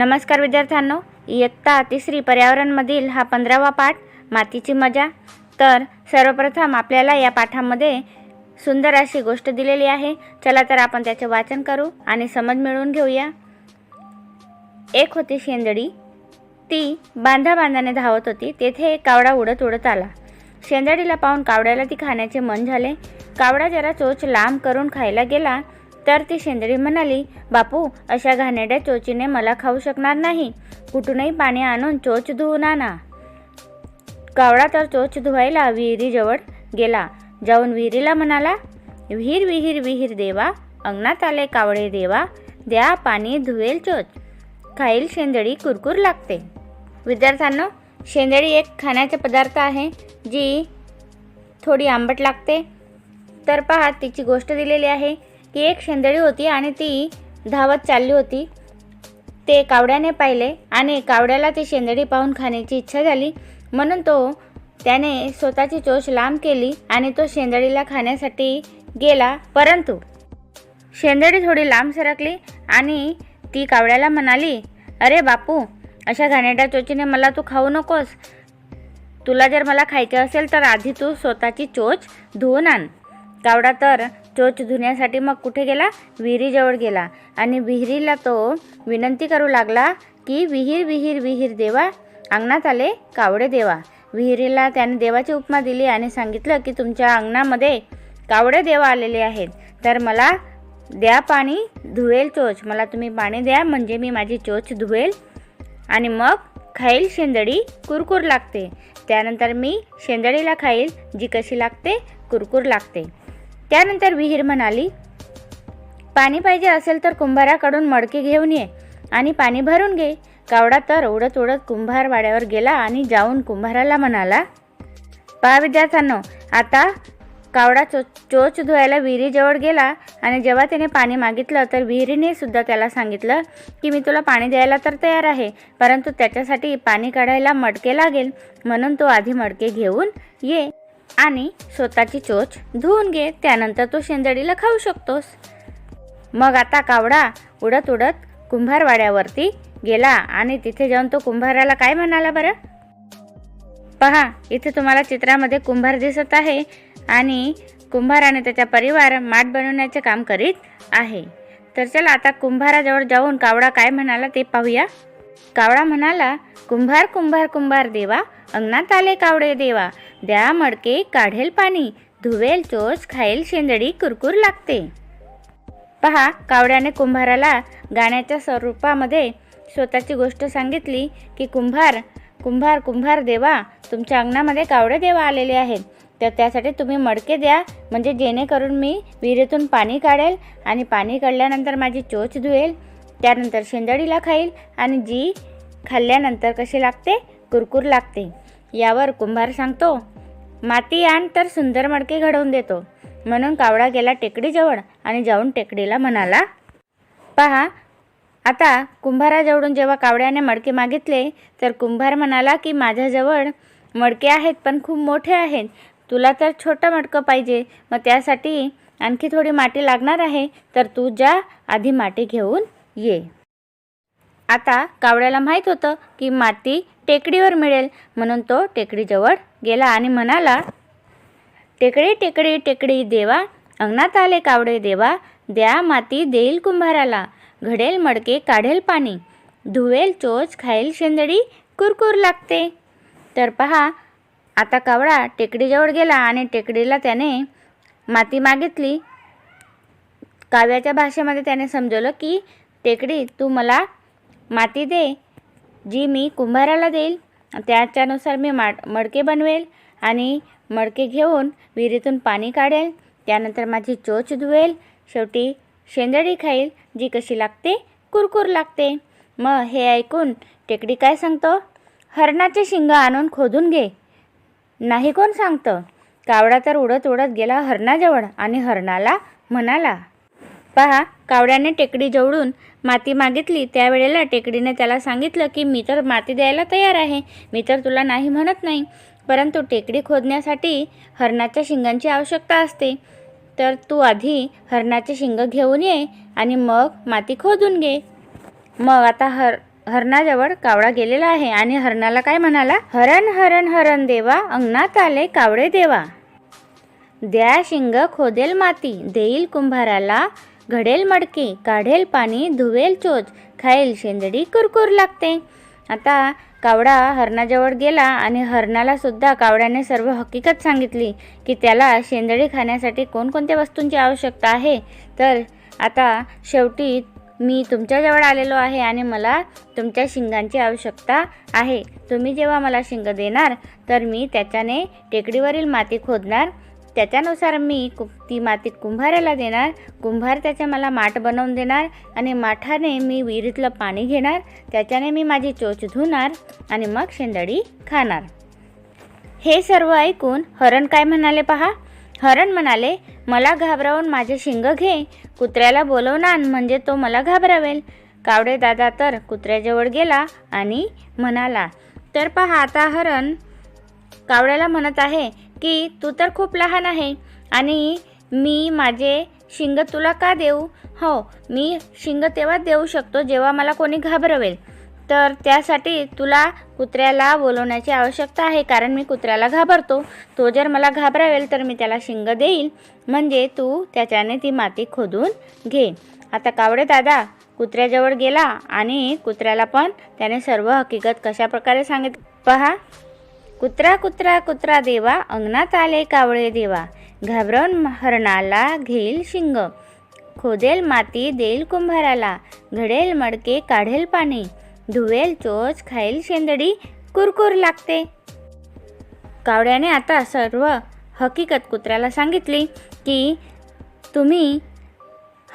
नमस्कार विद्यार्थ्यांनो इयत्ता तिसरी पर्यावरणमधील हा पंधरावा पाठ मातीची मजा. तर सर्वप्रथम आपल्याला या पाठामध्ये सुंदर अशी गोष्ट दिलेली आहे. चला तर आपण त्याचे वाचन करू आणि समज मिळवून घेऊया. एक होती शेंदडी. ती बांधा बांधाने धावत होती. तेथे एक कावडा उडत उडत आला. शेंदडीला पाहून कावड्याला ती खाण्याचे मन झाले. कावडा जरा चोच लांब करून खायला गेला. तर ती शेंदळी म्हणाली बापू अशा घाणेरड्या चोचीने मला खाऊ शकणार नाही. कुठूनही पाणी आणून चोच धुवून आणा कावळा तर चोच धुवायला विहिरीजवळ गेला. जाऊन विहिरीला म्हणाला विहीर विहीर विहीर देवा अंगणात आले कावळे देवा द्या पाणी धुवेल चोच. खाईल शेंदळी कुरकुर लागते. विद्यार्थ्यांनो शेंदळी एक खाण्याचा पदार्थ आहे जी थोडी आंबट लागते. तर पहा तिची गोष्ट दिलेली आहे. की एक शेंदडी होती आणि ती धावत चालली होती. ते कावड्याने पाहिले आणि कावड्याला ती शेंदडी पाहून खाण्याची इच्छा झाली. म्हणून तो त्याने स्वतःची चोच लांब केली आणि तो शेंदडीला खाण्यासाठी गेला. परंतु शेंदडी थोडी लांब सरकली आणि ती कावड्याला म्हणाली अरे बापू अशा घाणेरड्या चोचीने मला तू खाऊ नकोस. तुला जर मला खायचे असेल तर आधी तू स्वतःची चोच धुवून आण. कावडा तर चोच धुण्यासाठी मग कुठे गेला? विहिरीजवळ गेला. आणि विहिरीला तो विनंती करू लागला की विहीर विहीर विहीर देवा अंगणात आले कावडे देवा. विहिरीला त्याने देवाची उपमा दिली आणि सांगितलं की तुमच्या अंगणामध्ये कावडे देवा आलेले आहेत. तर मला द्या पाणी धुवेल चोच. मला तुम्ही पाणी द्या म्हणजे मी माझी चोच धुवेल. आणि मग खाईल शेंदडी कुरकुर लागते. त्यानंतर मी शेंदडीला खाईल जी कशी लागते कुरकुर लागते. त्यानंतर विहीर म्हणाली पाणी पाहिजे असेल तर कुंभाराकडून मडके घेऊन ये आणि पाणी भरून घे. कावडा तर उडत उडत कुंभार वाड्यावर गेला आणि जाऊन कुंभाराला म्हणाला पहा विद्यार्थ्यांनो आता कावडा चो चोच धुवायला विहिरीजवळ गेला आणि जेव्हा त्याने पाणी मागितलं तर विहिरीने सुद्धा त्याला सांगितलं की मी तुला पाणी द्यायला तर तयार आहे परंतु त्याच्यासाठी पाणी काढायला मडके लागेल. म्हणून तो आधी मडके घेऊन ये. आणि स्वतःची चोच धुवून घे त्यानंतर तो शेंदडीला खाऊ शकतोस. मग आता कावडा उडत उडत कुंभारवाड्यावरती गेला आणि तिथे जाऊन तो कुंभाराला काय म्हणाला बरं? पहा इथे तुम्हाला चित्रामध्ये कुंभार दिसत आहे आणि कुंभाराने त्याचा परिवार माठ बनवण्याचे काम करीत आहे. तर चला आता कुंभाराजवळ जाऊन कावडा काय म्हणाला ते पाहूया. कावळा म्हणाला कुंभार कुंभार कुंभार देवा अंगणात आले कावडे देवा. द्या मडके काढेल पाणी धुवेल चोच खाईल शेंदडी कुरकुर लागते. पहा कावड्याने कुंभाराला गाण्याच्या स्वरूपामध्ये स्वतःची गोष्ट सांगितली की कुंभार कुंभार कुंभार देवा तुमच्या अंगणामध्ये कावडे देवा आलेले आहेत. तर त्यासाठी तुम्ही मडके द्या. म्हणजे जेणेकरून मी विहिरीतून पाणी काढेल आणि पाणी काढल्यानंतर माझी चोच धुवेल. त्यानंतर शेंदडीला खाईल आणि जी खाल्ल्यानंतर कशी लागते? कुरकुर लागते. यावर कुंभार सांगतो माती आण तर सुंदर मडके घडवून देतो म्हणून कावडा गेला टेकडीजवळ आणि जाऊन टेकडीला म्हणाला पहा आता कुंभाराजवळून जेव्हा कावड्याने मडके मागितले तर कुंभार म्हणाला की माझ्याजवळ मडके आहेत पण खूप मोठे आहेत. तुला तर छोटं मडकं पाहिजे. मग त्यासाठी आणखी थोडी माती लागणार आहे. तर तू जा आधी माती घेऊन ये. आता कावड्याला माहीत होतं की माती टेकडीवर मिळेल म्हणून तो टेकडीजवळ गेला आणि म्हणाला टेकडी टेकडी टेकडी देवा अंगणात आले कावडे देवा द्या माती देईल कुंभाराला घडेल मडके काढेल पाणी धुवेल चोच खाईल शेंदडी कुरकुर लागते. तर पहा आता कावडा टेकडीजवळ गेला आणि टेकडीला त्याने माती मागितली. काव्याच्या भाषेमध्ये त्याने समजवलं की टेकडी तू मला माती दे जी मी कुंभाराला देईल. त्याच्यानुसार मी माड मडके बनवेल आणि मडके घेऊन विहिरीतून पाणी काढेल. त्यानंतर माझी चोच धुवेल. शेवटी शेंदडी खाईल जी कशी लागते? कुरकुर लागते. मग हे ऐकून टेकडी काय सांगतो? हरणाचे शिंग आणून खोदून घे. नाही कोण सांगतं? कावडा तर उडत उडत गेला हरणाजवळ आणि हरणाला म्हणाला पहा कावड्याने टेकडी जवळून माती मागितली. त्यावेळेला टेकडीने त्याला सांगितलं की मी तर माती द्यायला तयार आहे. मी तर तुला नाही म्हणत नाही. परंतु टेकडी खोदण्यासाठी हरणाच्या शिंगांची आवश्यकता असते. तर तू आधी हरणाचे शिंग घेऊन ये आणि मग माती खोदून घे. मग आता हर हरणाजवळ कावळा गेलेला आहे आणि हरणाला काय म्हणाला? हरण हरण हरण देवा अंगणात आले कावळे देवा. द्या शिंग खोदेल माती. देईल कुंभाराला घडेल मडके काढेल पाणी धुवेल चोच खाईल शेंदडी कुरकुर लागते. आता कावडा हरणाजवळ गेला आणि हरणाला सुद्धा कावड्याने सर्व हकीकत सांगितली की त्याला शेंदडी खाण्यासाठी कोणकोणत्या वस्तूंची आवश्यकता आहे. तर आता शेवटी मी तुमच्याजवळ आलेलो आहे आणि मला तुमच्या शिंगांची आवश्यकता आहे. तुम्ही जेव्हा मला शिंग देणार तर मी त्याच्याने टेकडीवरील माती खोदणार. त्याच्यानुसार मी कु ती माती कुंभाराला देणार. कुंभार त्याच्या मला माठ बनवून देणार आणि माठाने मी विहिरीतलं पाणी घेणार. त्याच्याने मी माझी चोच धुणार आणि मग शेंदडी खाणार. हे सर्व ऐकून हरण काय म्हणाले पहा? हरण म्हणाले मला घाबरावून माझे शिंग घे. कुत्र्याला बोलवणार म्हणजे तो मला घाबरावेल. कावडे दादा तर कुत्र्याजवळ गेला आणि म्हणाला तर पहा आता हरण कावड्याला म्हणत आहे की तू तर खूप लहान आहे आणि मी माझे शिंग तुला का देऊ? हो मी शिंग तेव्हा देऊ शकतो जेव्हा मला कोणी घाबरवेल. तर त्यासाठी तुला कुत्र्याला बोलवण्याची आवश्यकता आहे कारण मी कुत्र्याला घाबरतो. तो जर मला घाबरावेल तर मी त्याला शिंग देईल. म्हणजे तू त्याच्याने ती माती खोदून घे. आता कावडे दादा कुत्र्याजवळ गेला आणि कुत्र्याला पण त्याने सर्व हकीकत कशा प्रकारे सांगित पहा. कुत्रा कुत्रा कुत्रा देवा अंगणात आले कावळे देवा. घाबरवून हरणाला घेईल शिंग. खोदेल माती देईल कुंभाराला. घडेल मडके काढेल पाणी. धुवेल चोच खाईल शेंदडी कुरकुर लागते. कावड्याने आता सर्व हकीकत कुत्र्याला सांगितली की तुम्ही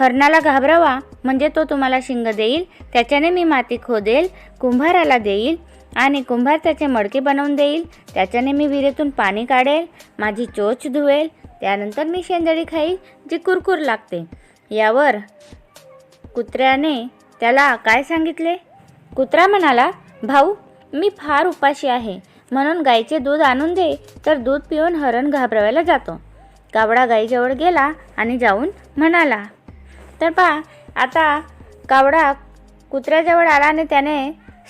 हरणाला घाबरावा. म्हणजे तो तुम्हाला शिंग देईल. त्याच्याने मी माती खोदेल कुंभाराला देईल. आणि कुंभार त्याचे मडके बनवून देईल. त्याच्याने मी विहिरीतून पाणी काढेल माझी चोच धुवेल त्यानंतर मी शेंदळी खाईल जी कुरकुर लागते. यावर कुत्र्याने त्याला काय सांगितले? कुत्रा म्हणाला भाऊ मी फार उपाशी आहे. म्हणून गाईचे दूध आणून दे तर दूध पिऊन हरण घाबरवायला जातो. कावडा गाईजवळ गेला आणि जाऊन म्हणाला तर पहा आता कावडा कुत्र्याजवळ आला आणि त्याने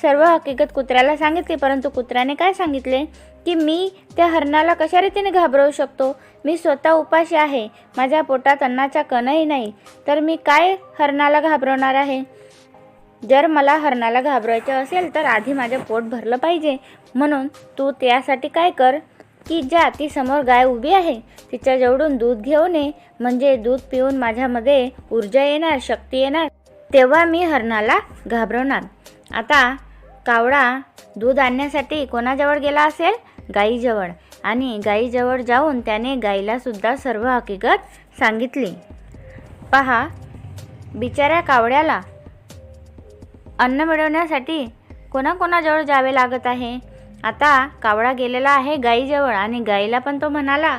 सर्व हकीकत कुत्र्याला सांगितली परंतु कुत्र्याने काय सांगितले? की मी त्या हरणाला कशा रीतीने घाबरवू शकतो? मी स्वतः उपाशी आहे. माझ्या पोटात अन्नाचा कणही नाही. तर मी काय हरणाला घाबरवणार आहे? जर मला हरणाला घाबरायचं असेल तर आधी माझं पोट भरलं पाहिजे. म्हणून तू त्यासाठी काय कर? की ज्या ती समोर गाय उभी आहे तिच्याजवळून दूध घेऊन ये म्हणजे दूध पिऊन माझ्यामध्ये ऊर्जा येणार शक्ती येणार. तेव्हा मी हरणाला घाबरवणार. आता कावडा दूध आणण्यासाठी कोणाजवळ गेला असेल? गाईजवळ. आणि गाईजवळ जाऊन त्याने गाईलासुद्धा सर्व हकीकत सांगितली. पहा बिचाऱ्या कावड्याला अन्न मिळवण्यासाठी कोणाकोणाजवळ जावे लागत आहे? आता कावडा गेलेला आहे गाईजवळ आणि गाईला पण तो म्हणाला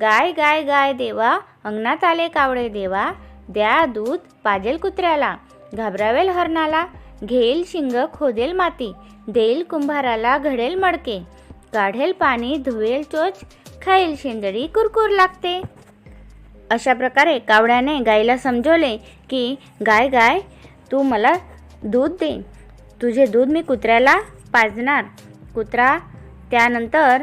गाय गाय गाय देवा अंगणात आले कावडे देवा द्या दूध पाजेल कुत्र्याला घाबरावेल हरणाला घेईल शिंग खोदेल माती देईल कुंभाराला घडेल मडके काढेल पाणी धुवेल चोच खाईल शेंदडी कुरकुर लागते. अशा प्रकारे कावड्याने गाईला समजवले की गाय गाय तू मला दूध दे. तुझे दूध मी कुत्र्याला पाजणार. कुत्रा त्यानंतर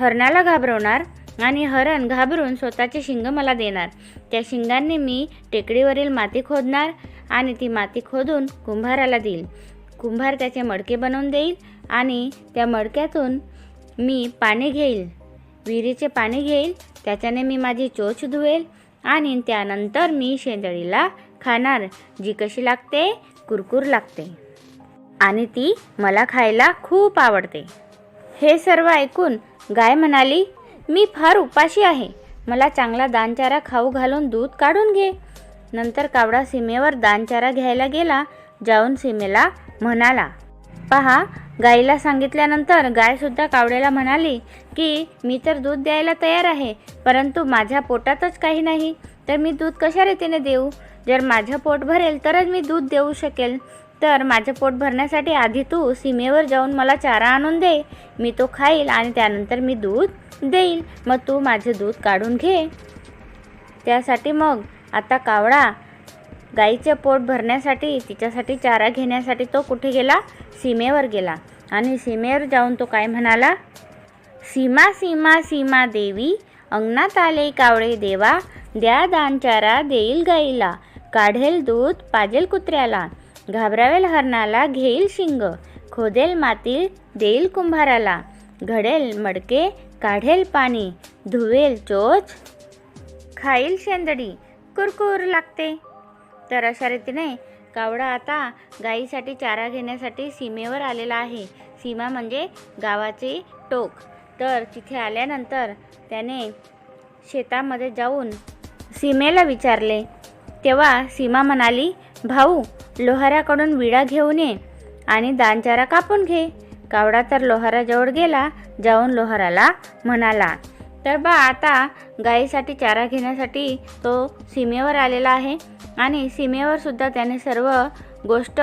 हरणाला घाबरवणार आणि हरण घाबरून स्वतःचे शिंग मला देणार. त्या शिंगांनी मी टेकडीवरील माती खोदणार. आणि ती माती खोदून कुंभाराला देईल. कुंभार त्याचे मडके बनवून देईल आणि त्या मडक्यातून मी पाणी घेईल. विहिरीचे पाणी घेईल. त्याच्याने मी माझी चोच धुवेल आणि त्यानंतर मी शेंदळीला खाणार जी कशी लागते? कुरकुर लागते. आणि ती मला खायला खूप आवडते. हे सर्व ऐकून गाय म्हणाली मी फार उपाशी आहे. मला चांगला दानचारा खाऊ घालून दूध काढून घे. नंतर कावडा सीमेवर दानचारा घ्यायला गेला जाऊन सीमेला म्हणाला पहा गाईला सांगितल्यानंतर गायसुद्धा कावड्याला म्हणाली की मी तर दूध द्यायला तयार आहे परंतु माझ्या पोटातच काही नाही. तर मी दूध कशा रीतीने देऊ? जर माझं पोट भरेल तरच मी दूध देऊ शकेल. तर माझं पोट भरण्यासाठी आधी तू सीमेवर जाऊन मला चारा आणून दे. मी तो खाईल आणि त्यानंतर मी दूध देईल. मग तू माझे दूध काढून घे. त्यासाठी मग आता कावळा गाईचे पोट भरण्यासाठी तिच्यासाठी चारा घेण्यासाठी तो कुठे गेला? सीमेवर गेला. आणि सीमेवर जाऊन तो काय म्हणाला? सीमा सीमा सीमा देवी अंगणात आले कावळे देवा द्या दान चारा देईल गाईला काढेल दूध पाजेल कुत्र्याला घाबरावेल हरणाला घेईल शिंग खोदेल माती देईल कुंभाराला घडेल मडके काढेल पाणी धुवेल चोच खाईल शेंदडी कुरकुर लागते. तर अशा रीतीने कावडा आता गाईसाठी चारा घेण्यासाठी सीमेवर आलेला आहे. सीमा म्हणजे गावाचे टोक. तर तिथे आल्यानंतर त्याने शेतामध्ये जाऊन सीमेला विचारले. तेव्हा सीमा म्हणाली भाऊ लोहाराकडून विडा घेऊन ये आणि दानचारा कापून घे. कावडा तर लोहाराजवळ गेला जाऊन लोहाराला म्हणाला तर बा आता गाईसाठी चारा घेण्यासाठी तो सीमेवर आलेला आहे. आणि सीमेवर सुद्धा त्याने सर्व गोष्ट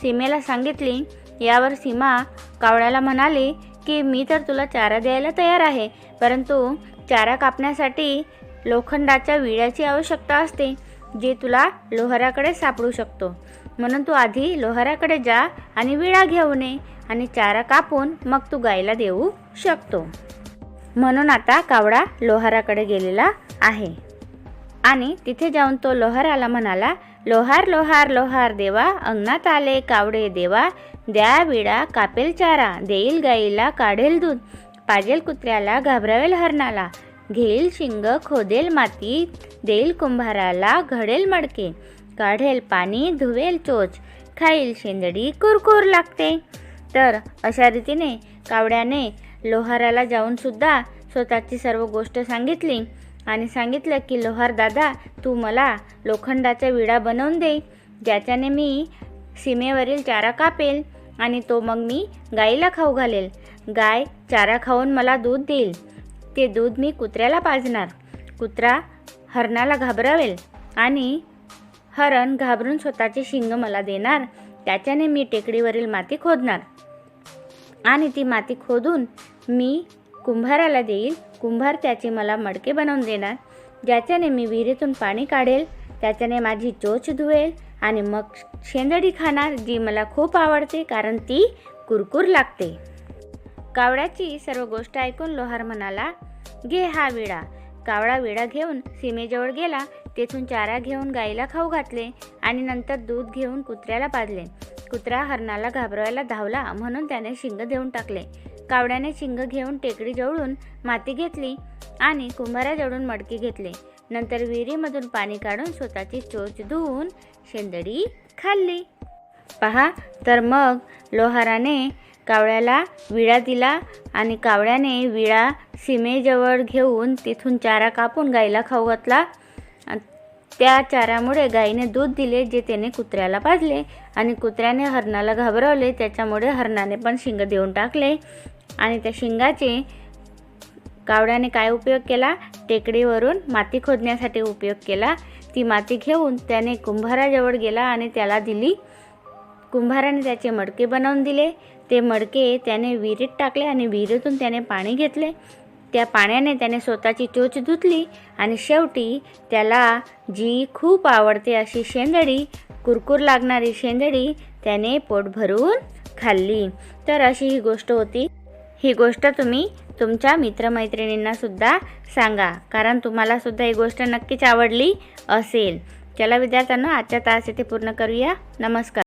सीमेला सांगितली. यावर सीमा कावळ्याला म्हणाली की मी तर तुला चारा द्यायला तयार आहे परंतु चारा कापण्यासाठी लोखंडाच्या विड्याची आवश्यकता असते जे तुला लोहाराकडे सापडू शकतो. म्हणून तू आधी लोहाराकडे जा आणि विळा घेऊन ये आणि चारा कापून मग तू गायला देऊ शकतो. म्हणून आता कावडा लोहाराकडे गेलेला आहे. आणि तिथे जाऊन तो लोहाराला म्हणाला लोहार लोहार लोहार देवा अंगणात आले कावडे देवा द्या विडा कापेल चारा देईल गाईला काढेल दूध पाजेल कुत्र्याला घाबरावेल हरणाला घेईल शिंग खोदेल माती देईल कुंभाराला घडेल मडके काढेल पाणी धुवेल चोच खाईल शेंदडी कुरकुर लागते. तर अशा रीतीने कावड्याने लोहाराला जाऊन सुद्धा स्वतःची सर्व गोष्ट सांगितली आणि सांगितलं की लोहार दादा तू मला लोखंडाचा विडा बनवून दे ज्याच्याने मी सीमेवरील चारा कापेल आणि तो मग मी गाईला खाऊ घालेल. गाय चारा खाऊन मला दूध देईल. ते दूध मी कुत्र्याला पाजणार. कुत्रा हरणाला घाबरावेल आणि हरण घाबरून स्वतःचे शिंग मला देणार. त्याच्याने मी टेकडीवरील माती खोदणार. आणि ती माती खोदून मी कुंभाराला देईल कुंभार त्याचे मला मडके बनवून देणार. ज्याच्याने मी विहिरीतून पाणी काढेल त्याच्याने माझी चोच धुवेल आणि मग शेंदडी खाणार जी मला खूप आवडते कारण ती कुरकुर लागते. कावड्याची सर्व गोष्ट ऐकून लोहार म्हणाला घे हा विडा कावळा विडा घेऊन सीमेजवळ गेला तेथून चारा घेऊन गाईला खाऊ घातले आणि नंतर दूध घेऊन कुत्र्याला पाजले. कुत्रा हरणाला घाबरवायला धावला म्हणून त्याने शिंग देऊन टाकले. कावड्याने शिंग घेऊन टेकडी जवळून माती घेतली आणि कुंभाराजवळून मडकी घेतले. नंतर विहिरीमधून पाणी काढून स्वतःची चोच धुवून शेंदडी खाल्ली. पहा तर मग लोहाराने कावळ्याला विळा दिला आणि कावळ्याने विळा सीमेजवळ घेऊन तिथून चारा कापून गाईला खाऊ घातला. त्या चारामुळे गाईने दूध दिले जे त्याने कुत्र्याला पाजले. आणि कुत्र्याने हरणाला घाबरवले त्याच्यामुळे हरणाने पण शिंग देऊन टाकले. आणि त्या शिंगाचे कावड्याने काय उपयोग केला? टेकडीवरून माती खोदण्यासाठी उपयोग केला. ती माती घेऊन त्याने कुंभाराजवळ गेला आणि त्याला दिली. कुंभाराने त्याचे मडके बनवून दिले. ते मडके त्याने विहिरीत टाकले आणि विहिरीतून त्याने पाणी घेतले. त्या पाण्याने त्याने स्वतःची चोच धुतली आणि शेवटी त्याला जी खूप आवडते अशी शेंदडी कुरकुर लागणारी शेंदडी त्याने पोट भरून खाल्ली. तर अशी ही गोष्ट होती. ही गोष्ट तुम्ही तुमच्या मित्रमैत्रिणींनासुद्धा सांगा कारण तुम्हालासुद्धा ही गोष्ट नक्कीच आवडली असेल. चला विद्यार्थ्यांना आजच्या तास इथे पूर्ण करूया. नमस्कार.